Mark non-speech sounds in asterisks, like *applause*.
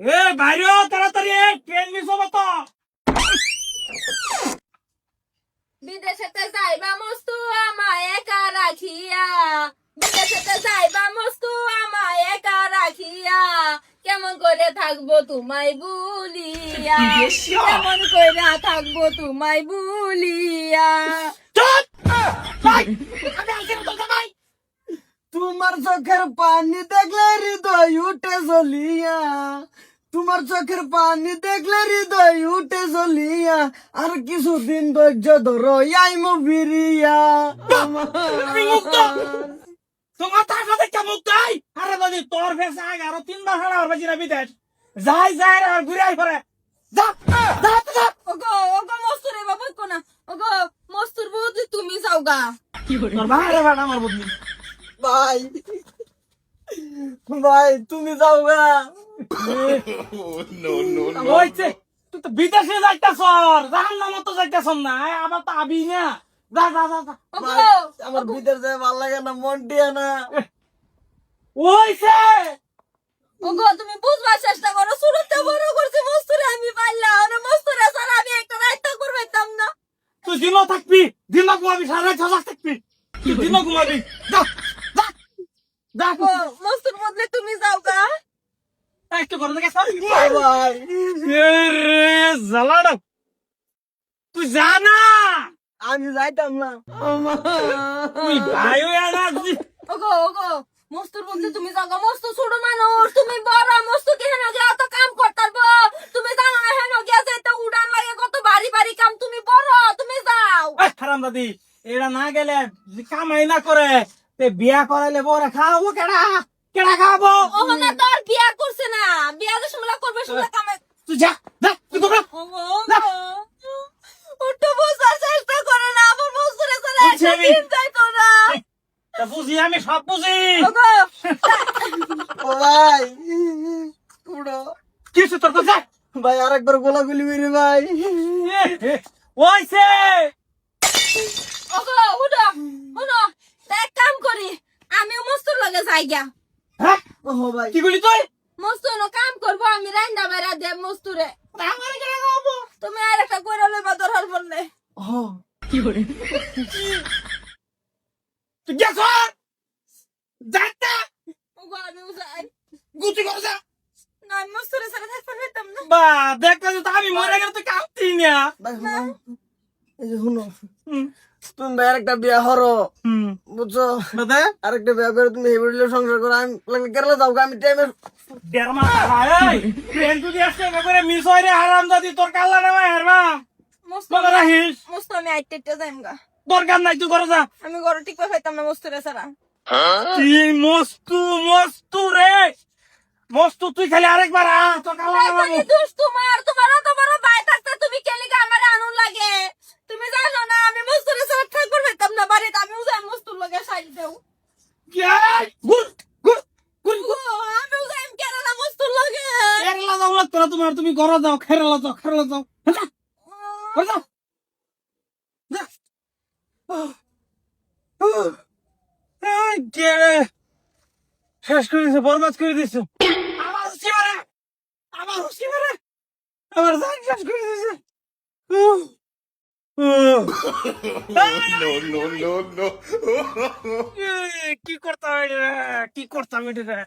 এ বাইরে তাড়াতাড়ি train miss হব তো বিদেশেতে যাইবা মস্তু আমায় একা রাখিয়া। বিদেশেতে যাইবা মস্তু আমায় একা রাখিয়া। কেমন করে থাকব তোমায় বুলিয়া? কেমন করে থাকব তোমায় বুলিয়া চুপ! ভাই, আমি আসছি না তোর ভাই। তোমার চোখের পানি দেখলে হৃদয় উঠে জ্বলিয়া। তোমার চোখের পানি দেখলে হৃদয় উঠে জ্বলিয়া। আর কিছুদিন ধৈর্য ধরো আইমো বিরিয়া। তোমার তার সাথে কে মুক্ত আই আরে দাদি তোর ফেসে আগে আরও তিনবার হারা আর বাজি না বিদেশ। যাই যাই রে আর ঘুরে আই পরে। যা যা তো যা। ওগো ওগো মস্তুর এবার বইকো না। ওগো মস্তুর বৌদি তুমি যাও গা তোর বাইরে ভাড়া আমার বদলি ভাই। ভাই তুমি যাও গা। হইছে তুই তো বিদেশে যাইতাছ জাহান নাম তো যাইতাছ না। এই আবার তো আবি না। যা যা যা আমার ভিতর যায় ভালো লাগে না মন টিয়া না। ওইছে ওগো তুমি বুঝবার চেষ্টা করো শুরুতে বড় করছি মস্তুরে আমি পারলাম না মস্তুরে ছাড়া আমি একটা রাইতা করবাইতাম না। তুই দিনও থাকবি দিনও ঘুমাবি সারা ছলাক থাকবি। তুই দিনও ঘুমাবি। যা। ও মস্তুর বদলে তুমি যাও গা। দেখে জ্বালাটা তুই জানা আমি যাইতাম না। তুই ভাই হয়ে ওগো ওগো মস্তুর বদলে তুমি যাও গা। মস্তু ছোট মানুষ তুমি বড় মস্তু কে হেন গিয়া তো কাম করতারব তুমি জানো না হেন গিয়া যে তো উড়ান লাগে কত ভারী ভারী কাম। তুমি বড় তুমি যাও। হারাম দাদি এটা না গেলে কামাই না করে। তে বিয়া করাইলে বরে খাওয়াবো কেডা? কেডা খাওয়াবো? ওহো না তোর বিয়া করছে না। বিয়া যে সমলা করবে সমলা কামে তুই যা যা তুই চেষ্টা করো না আমার না। তা বুঝি আমি সব বুঝি। ওগো। ও ভাই উড়ো কিছু তোর কথা ভাই আরেকবার গোলাগুলি মেরে ভাই। ওইছে। ওগো উঠো উঠো তা এক কাম করি আমিও মস্তুর যাই গিয়া হ্যাঁ? ও ভাই। কি বলি তুই? মস্তু নো কাম করব আমি রাইন্দা বেড়া দে মস্তুরে। খাওয়াবো তুমি আর একটা কইরা লইবা দরকার পড়লে ও তুই গেছ? যাইতে? ওগো আমিও যাই গুটি করে যা। না আমি মস্তুরে ছাড়া থাকতে পারতাম না। বা দেখতে তো আমি মরে গেলে তুই কাঁদতি না। এই যে শুনো। তুমি ভাই আরেকটা বিয়া হরো বুঝছ? আরেকটা বিয়া করে তুমি দিলে সংসার করো। আমি কেরালা যাও আমি টাইমে ট্রেন যদি আসছে করে মিস হয় রে হারাম তোর কাল্লা হেরবা? মস্তু মনে রাখিস মস্তু আমি আইতে আইতে দরকার নাই তুই করে যা। আমি ঘরে ঠিক করে খাইতাম না মস্তুরে ছাড়া কি মস্তু মস্তু রে? মস্তু তুই খালি আরেকবার আ তোর কাল্লা নামা দোষ তোমার তোমার তো বড় ভাই থাকতে তুমি কেলি আমার আনুন লাগে তুমি জানো না আমি মস্তুরে ছাড়া থাকতে পারতাম না বাড়িতে আমিও যাই মস্তুর লগে সাইড দেও গুড গুড গুড ও, আমিও যাই কেরালা মস্তুর লগে কেরালা যাও লাগতো না তোমার তুমি ঘরে যাও কেরালা যাও কেরালা যাও? শেষ করে দিছে বরবাদ করে দিছে। আমার হুসি মারে। আমার হুসি মারে। আমার জান শেষ করে দিছে। উহ, উহ। *laughs* no, no, no, no. এই, কি করতাম এটা কি করতাম এটা রে?